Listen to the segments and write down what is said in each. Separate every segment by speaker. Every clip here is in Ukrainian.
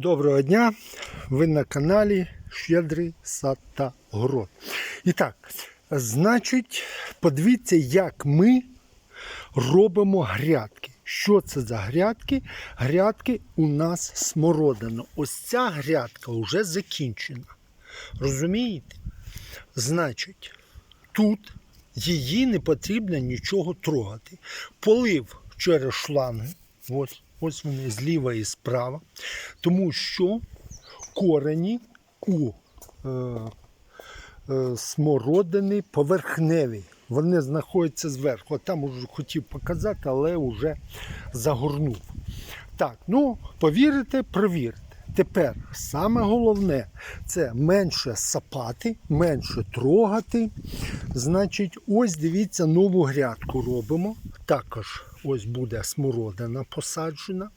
Speaker 1: Доброго дня! Ви на каналі Щедрий сад та город. І так, значить, подивіться, як ми робимо грядки. Що це за грядки? Грядки у нас смородина. Ось ця грядка вже закінчена. Розумієте? Значить, тут її не потрібно нічого трогати. Полив через шланги. Ось, ось вони зліва і справа. Тому що корені у е, е, смородини поверхневі. Вони знаходяться зверху. Там уже хотів показати, але вже загорнув. Так, ну повірите, провірте. Тепер саме головне це менше сапати, менше трогати. Значить, ось дивіться, нову грядку робимо. Також ось буде смородина посаджена.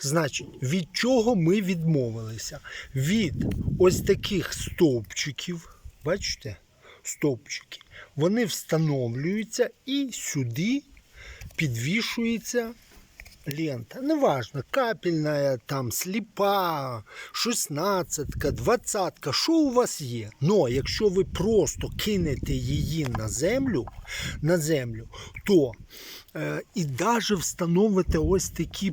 Speaker 1: Значить, від чого ми відмовилися? Від ось таких стовпчиків, бачите, стовпчики, вони встановлюються і сюди підвішується лента. Неважно, капельна, там, сліпа, 16, 20, що у вас є. Но якщо ви просто кинете її на землю, на землю, то е, і навіть встановите ось такі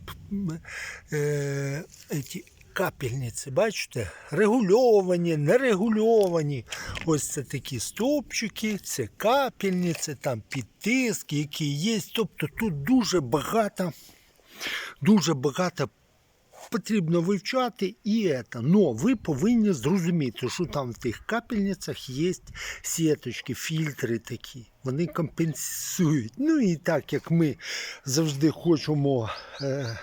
Speaker 1: е, еті, капельниці, бачите? Регульовані, нерегульовані. Ось це такі стовпчики, це капельниці, там підтиск, які є. Тобто тут дуже багато дуже багато потрібно вивчати і це. Но ви повинні зрозуміти, що там в тих капельницях є сіточки, фільтри такі. Вони компенсують. Ну і так як ми завжди хочемо е,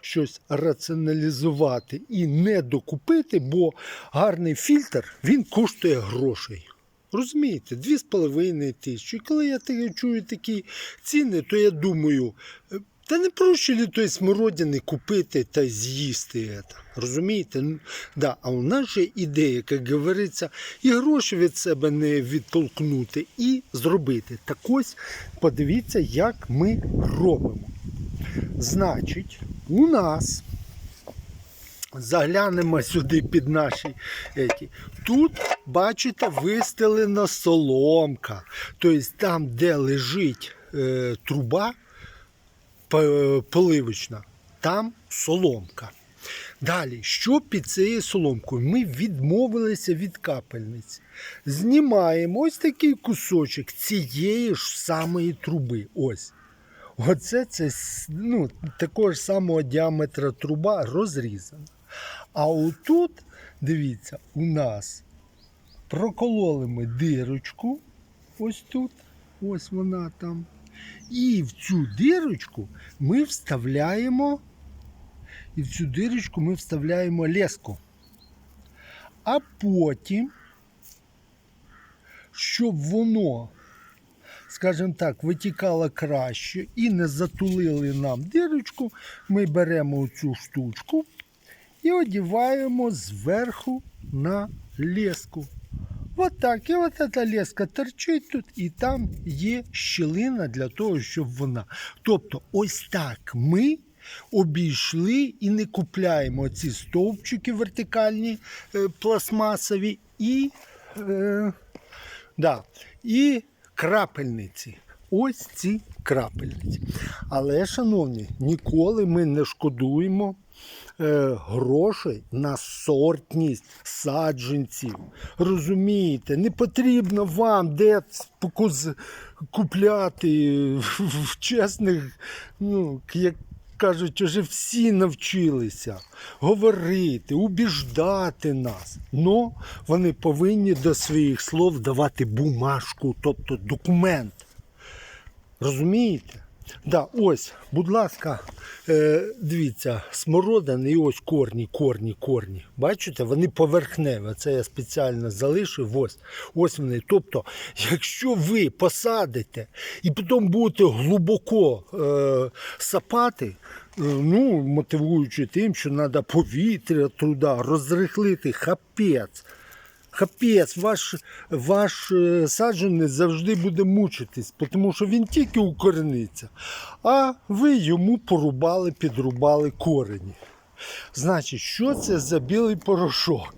Speaker 1: щось раціоналізувати і не докупити, бо гарний фільтр він коштує грошей. Розумієте, дві з половиною тисячі. І коли я чую такі ціни, то я думаю, е, та не проще ли той смородини купити та з'їсти. Розумієте? Ну, Да, а у нас же ідея, як говориться, і гроші від себе не відтолкнути, і зробити. Так ось подивіться, як ми робимо. Значить, у нас заглянемо сюди під наші. Еті. Тут, бачите, вистелена соломка. Тобто там, де лежить е, труба поливочна, там соломка. Далі, що під цією соломкою? Ми відмовилися від капельниці. Знімаємо ось такий кусочок цієї ж самої труби. Ось. Оце це ну, такого ж самого діаметра труба розрізана. А отут, дивіться, у нас прокололи ми дирочку. Ось тут, ось вона там. І в цю дирочку ми вставляємо, і в цю дирочку ми вставляємо леску. А потім, щоб воно, скажімо так, витікало краще і не затулили нам дирочку, ми беремо цю штучку і одіваємо зверху на леску. От так. І от ця леска торчить тут, і там є щілина для того, щоб вона. Тобто, ось так ми обійшли і не купляємо ці стовпчики вертикальні, е, пластмасові і, е, да, і крапельниці. Ось ці крапельниці. Але, шановні, ніколи ми не шкодуємо грошей на сортність саджанців. Розумієте, не потрібно вам де купляти в чесних, ну, як кажуть, вже всі навчилися говорити, убіждати нас. Но вони повинні до своїх слов давати бумажку, тобто документ. Розумієте? Да, ось, будь ласка, е, дивіться, смородини і ось корні, корні, корні. Бачите, вони поверхневі. Це я спеціально залишив. Ось, ось вони. Тобто, якщо ви посадите і потім будете глибоко е, сапати, е, ну, мотивуючи тим, що треба повітря труда, розрихлити, хапець. Капець, ваш, ваш е, саджанець завжди буде мучитись, тому що він тільки укорениться, а ви йому порубали, підрубали корені. Значить, що це за білий порошок?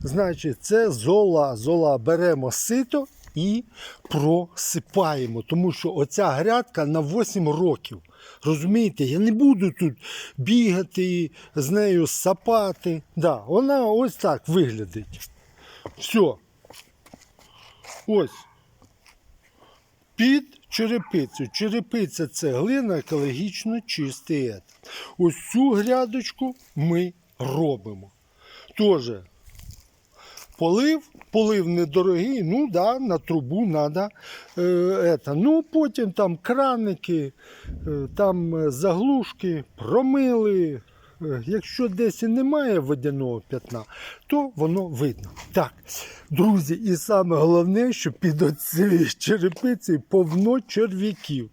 Speaker 1: Значить, це зола. Зола беремо сито і просипаємо. Тому що оця грядка на 8 років. Розумієте, я не буду тут бігати, з нею сапати. Да, вона ось так виглядить. Все. Ось. Під черепицю. Черепиця це глина екологічно чистий. Ось цю грядочку ми робимо. Тоже полив, полив недорогий, ну да, на трубу треба. Е. Ну, потім там краники, е, там е, заглушки, промили. Якщо десь і немає водяного п'ятна, то воно видно. Так, друзі, і саме головне, що під оцією черепицею повно черв'яків.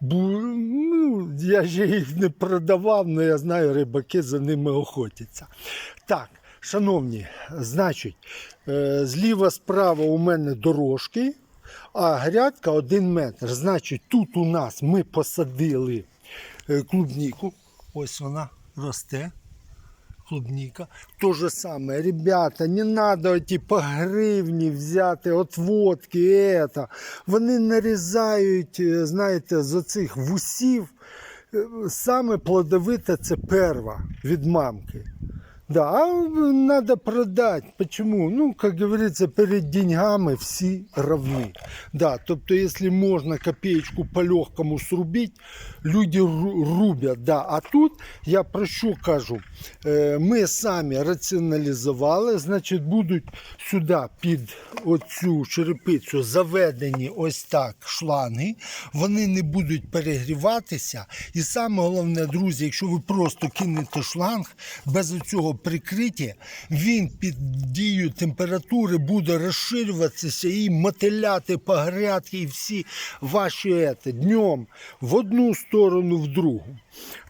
Speaker 1: Ну, я ж їх не продавав, але я знаю, рибаки за ними охотяться. Так, шановні, значить, е, зліва справа у мене дорожки, а грядка один метр. Значить, тут у нас ми посадили е, клубніку. Ось вона росте. Клубника. То же самое, ребята, не надо эти по гривні взяти отводки, это. Вони нарізають, е, знаєте, з оцих вусів. Е, Саме плодовите це перва від мамки. Да, а надо продать. Почему? Ну, как говорится, перед деньгами всі равны. Да, тобто, если можно копеечку по-легкому срубить, люди ру- рубят. Да. А тут я про що кажу? Е, Ми самі раціоналізували, значить, будуть сюди під оцю черепицю заведені ось так шланги. Вони не будуть перегріватися. І саме головне, друзі, якщо ви просто кинете шланг без цього прикриття, він під дією температури буде розширюватися і мотиляти по грядки і всі ваші ете, днем в одну сторону, в другу.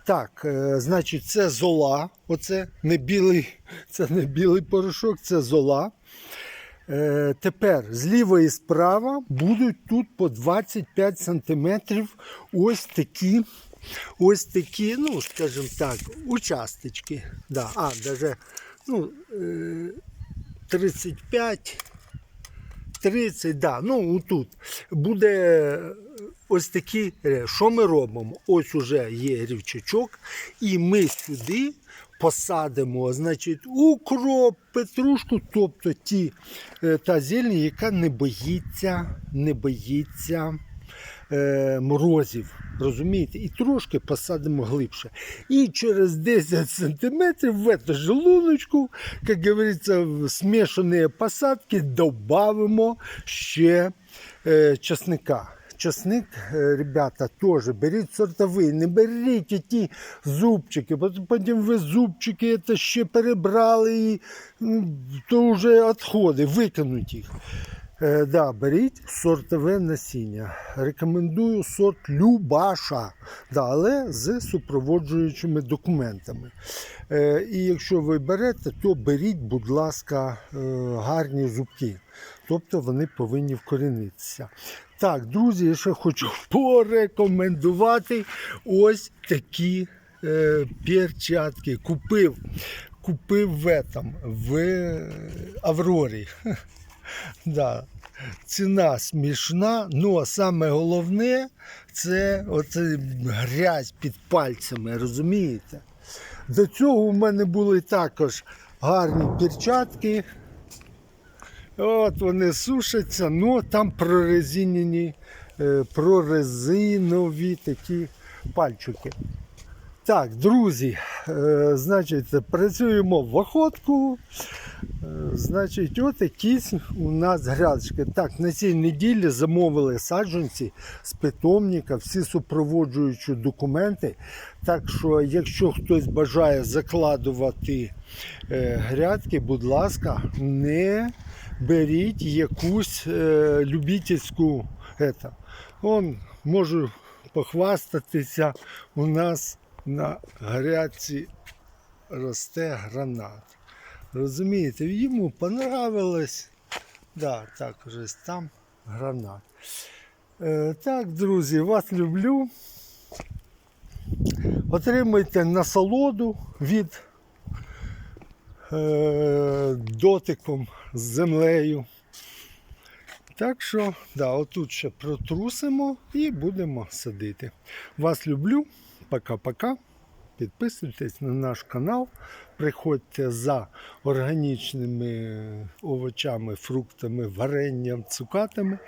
Speaker 1: Так, е, значить, це зола. Оце не білий, це не білий порошок, це зола. Е, тепер зліва і справа будуть тут по 25 сантиметрів ось такі, ось такі, ну, скажімо так, участочки. Да, а, даже, ну, е, 35, 30, да, ну тут буде ось такі. е, Що ми робимо? Ось уже є рівчачок, і ми сюди посадимо, значить, укроп, петрушку, тобто ті, е, та зелень, яка не боїться, не боїться е, морозів. Розумієте? І трошки посадимо глибше. І через 10 сантиметрів в эту же як говориться, в смішані посадки додамо ще е, часника. Часник, е, ребята, теж беріть сортовий, не беріть ті зубчики, потім- ви зубчики це ще перебрали, і, то вже відходи, викинуть їх. Е, да, беріть сортове насіння. Рекомендую сорт Любаша, да, але з супроводжуючими документами. Е, і якщо ви берете, то беріть, будь ласка, е, гарні зубки. Тобто вони повинні вкорінитися. Так, друзі, я ще хочу порекомендувати ось такі е, перчатки. Купив, купив в, этом, в Аврорі. Да. Ціна смішна, ну саме головне це оце грязь під пальцями, розумієте? До цього у мене були також гарні перчатки. От вони сушаться, ну там прорезинені, е, прорезинові такі пальчики. Так, друзі, е, значить, працюємо в охотку. Е, Значить, от якісь у нас грядочки. Так, на цій неділі замовили саджанці з питомника, всі супроводжуючі документи. Так що, якщо хтось бажає закладувати е, грядки, будь ласка, не беріть якусь любительську. Он можу похвастатися у нас на грядці росте гранат. Розумієте, йому понравилось. Да, так, ось там гранат. Е, так, друзі, вас люблю. Отримуйте насолоду від е, дотиком з землею. Так що, да, отут ще протрусимо і будемо садити. Вас люблю. Пока-пока. Підписуйтесь на наш канал, приходьте за органічними овочами, фруктами, варенням, цукатами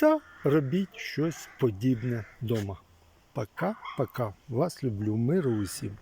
Speaker 1: та робіть щось подібне вдома. Пока-пока. Вас люблю. Миру усім.